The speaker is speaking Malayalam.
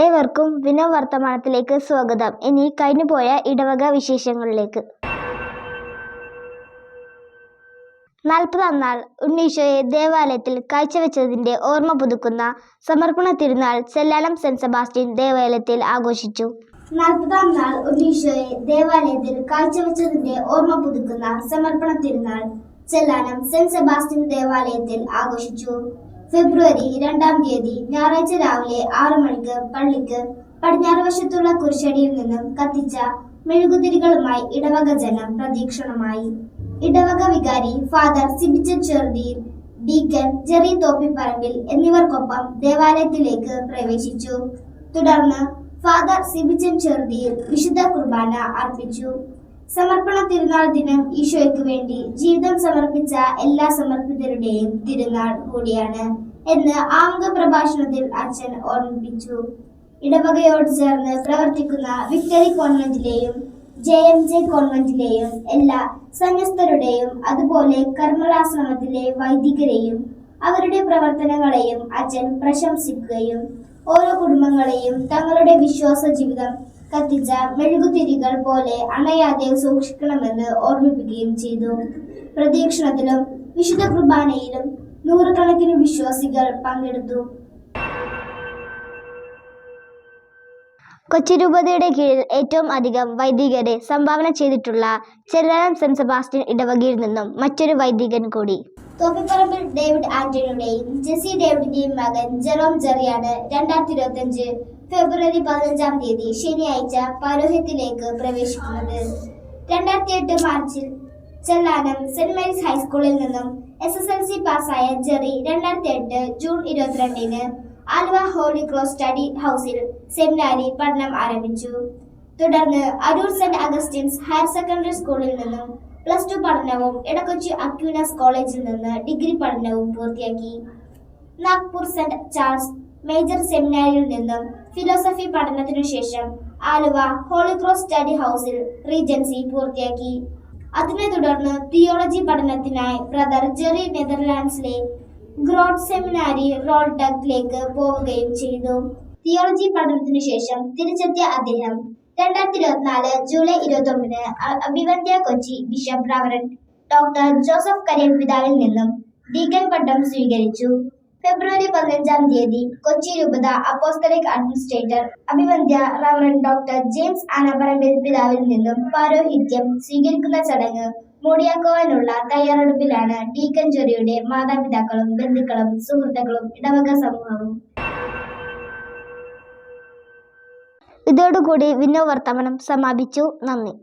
ഏവർക്കും വിനോ വർത്തമാനത്തിലേക്ക് സ്വാഗതം. ഇനി കഴിഞ്ഞുപോയ ഇടവക വിശേഷങ്ങളിലേക്ക്. നാൽപ്പതാം നാൾ ഉണ്ണീശോയെ ദേവാലയത്തിൽ കാഴ്ചവെച്ചതിന്റെ ഓർമ്മ പുതുക്കുന്ന സമർപ്പണ തിരുനാൾ സെല്ലാലം സെന്റ് സെബാസ്റ്റ്യൻ ദേവാലയത്തിൽ ആഘോഷിച്ചു. നാൽപ്പതാം നാൾ ഉണ്ണീശോയെ ദേവാലയത്തിൽ കാഴ്ചവെച്ചതിന്റെ ഓർമ്മ പുതുക്കുന്ന സമർപ്പണ തിരുനാൾ ചെല്ലാനം സെന്റ് സെബാസ്റ്റ്യൻ ദേവാലയത്തിൽ ആഘോഷിച്ചു. ഫെബ്രുവരി രണ്ടാം തീയതി ഞായറാഴ്ച രാവിലെ ആറു മണിക്ക് പള്ളിക്ക് പടിഞ്ഞാറ് വശത്തുള്ള കുരിശടിയിൽ നിന്നും കത്തിച്ച മെഴുകുതിരികളുമായി ഇടവക ജനം പ്രതീക്ഷണമായി. ഇടവക വികാരി father Sibichan Cheruthiyil deacon Jerry Thoppipparambil എന്നിവർക്കൊപ്പം ദേവാലയത്തിലേക്ക് പ്രവേശിച്ചു. തുടർന്ന് ഫാദർ സിബിച്ചൻ ചെറുതിയിൽ വിശുദ്ധ കുർബാന അർപ്പിച്ചു. സമർപ്പണ തിരുനാൾ ദിനം ഈശോയ്ക്ക് വേണ്ടി ജീവിതം സമർപ്പിച്ച എല്ലാ സമർപ്പിതരുടെയും തിരുനാൾ കൂടിയാണ് എന്ന് ആമുഖ പ്രഭാഷണത്തിൽ അച്ഛൻ ഓർമ്മിപ്പിച്ചു. ഇടവകയോട് ചേർന്ന് പ്രവർത്തിക്കുന്ന വിക്ടറി കോൺവെന്റിലെയും ജെ എം ജെ കോൺവെന്റിലെയും എല്ലാ സന്യസ്തരുടെയും അതുപോലെ കർമ്മലാശ്രമത്തിലെ വൈദികരെയും അവരുടെ പ്രവർത്തനങ്ങളെയും അച്ഛൻ പ്രശംസിക്കുകയും ഓരോ കുടുംബങ്ങളെയും തങ്ങളുടെ വിശ്വാസ ജീവിതം കത്തിച്ച മെഴുകുതിരികൾ പോലെ അണയാതെ സൂക്ഷിക്കണമെന്ന് ഓർമ്മിപ്പിക്കുകയും ചെയ്തു. പ്രദക്ഷിണത്തിലും വിശുദ്ധ കുർബാനയിലും നൂറുകണക്കിന് വിശ്വാസികൾ പങ്കെടുത്തു. കൊച്ചി രൂപതയുടെ കീഴിൽ ഏറ്റവും അധികം വൈദികരെ സംഭാവന ചെയ്തിട്ടുള്ള ചെല്ലാനം സെന്റ് സെബാസ്റ്റ്യൻ ഇടവകയിൽ നിന്നും മറ്റൊരു വൈദികൻ കൂടി. തോപ്പിപ്പറമ്പിൽ ഡേവിഡ് ആന്റണിയുടെയും ജെസി ഡേവിഡിന്റെയും മകൻ ജെറോം ജെറിയാണ് രണ്ടായിരത്തി ഇരുപത്തി അഞ്ച് ഫെബ്രുവരി പതിനഞ്ചാം തീയതി ശനിയാഴ്ച പരോഹത്തിലേക്ക് പ്രവേശിക്കുന്നത്. രണ്ടായിരത്തി എട്ട് മാർച്ചിൽ ചെല്ലാനം സെന്റ് മേരീസ് ഹൈസ്കൂളിൽ നിന്നും എസ് എസ് എൽ സി പാസ്സായ ജെറി രണ്ടായിരത്തി എട്ട് ജൂൺ ഇരുപത്തിരണ്ടിന് ആലുവ ഹോളി ക്രോസ് സ്റ്റഡി ഹൗസിൽ സെമിനാരി പഠനം ആരംഭിച്ചു. തുടർന്ന് Aroor saint Augustine's higher secondary സ്കൂളിൽ നിന്നും പ്ലസ് ടു പഠനവും ഇടക്കൊച്ചി അക്യൂനസ് കോളേജിൽ നിന്ന് ഡിഗ്രി പഠനവും പൂർത്തിയാക്കി. നാഗ്പൂർ സെന്റ് ചാൾസ് മേജർ സെമിനാരിയിൽ നിന്നും ഫിലോസഫി പഠനത്തിനു ശേഷം ആലുവ ഹോളി ക്രോസ് സ്റ്റഡി ഹൗസിൽ റീജൻസി പൂർത്തിയാക്കി. അതിനെ തുടർന്ന് തിയോളജി പഠനത്തിനായി ബ്രദർ ജെറി നെതർലാൻഡ്സിലെ ഗ്രോഡ് സെമിനാരി റോൾഡക്കിലേക്ക് പോവുകയും ചെയ്തു. തിയോളജി പഠനത്തിനു ശേഷം തിരിച്ചെത്തിയ അദ്ദേഹം രണ്ടായിരത്തി ഇരുപത്തിനാല് ജൂലൈ ഇരുപത്തി ഒമ്പതിന് അഭിവന്ധ്യ Kochi bishop reverend doctor Joseph Kariyan പിതാവിൽ നിന്നും ഡീഗൻ പട്ടം സ്വീകരിച്ചു. ഫെബ്രുവരി പതിനഞ്ചാം തീയതി കൊച്ചി രൂപത അപ്പോസ്തലിക് അഡ്മിനിസ്ട്രേറ്റർ അഭിവന്ധ്യ റവറൻ ഡോക്ടർ ജെയിംസ് ആനപ്പറമ്പിൽ പിതാവിൽ നിന്നും പാരോഹിത്യം സ്വീകരിക്കുന്ന ചടങ്ങ് മൂടിയാക്കുവാനുള്ള തയ്യാറെടുപ്പിലാണ് ഡീക്കൻ ജോറിയുടെ മാതാപിതാക്കളും ബന്ധുക്കളും സുഹൃത്തുക്കളും ഇടവക സമൂഹവും. ഇതോടുകൂടി വിനോ വർത്തമാനം സമാപിച്ചു. നന്ദി.